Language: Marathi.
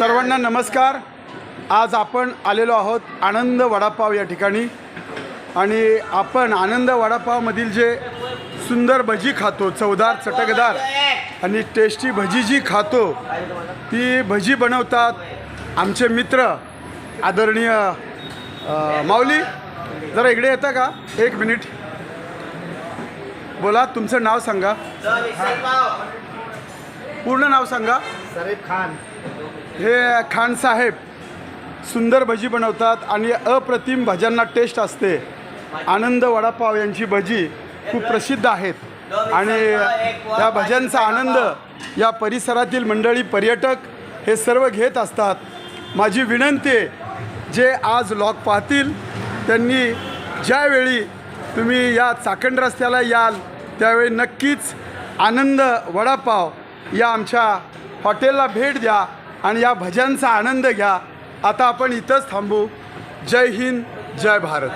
सर्वांना नमस्कार. आज आपण आलेलो आहोत आनंद वडापाव या ठिकाणी. आणि आपण आनंद वडापावमधील जे सुंदर भजी खातो चवदार चटकदार आणि टेस्टी भजी जी खातो ती भजी बनवतात आमचे मित्र आदरणीय माऊली. जरा इकडे येतं का? एक मिनिट. बोला तुमचं नाव सांगा. पूर्ण नाव सांगा. सरीफ खान. हे खानसाहेब सुंदर भजी बनवतात आणि अप्रतिम भज्यांना टेस्ट असते. आनंद वडापाव यांची भजी खूप प्रसिद्ध आहेत. आणि त्या भज्यांचा आनंद या परिसरातील मंडळी पर्यटक हे सर्व घेत असतात. माझी विनंती जे आज लॉक पाहतील त्यांनी ज्यावेळी तुम्ही या चाकण रस्त्याला याल त्यावेळी नक्कीच आनंद वडापाव या आमच्या हॉटेलला भेट द्या. आणि या भजनचा आनंद घ्या. आता आपण इथंच थांबू. जय हिंद जय भारत.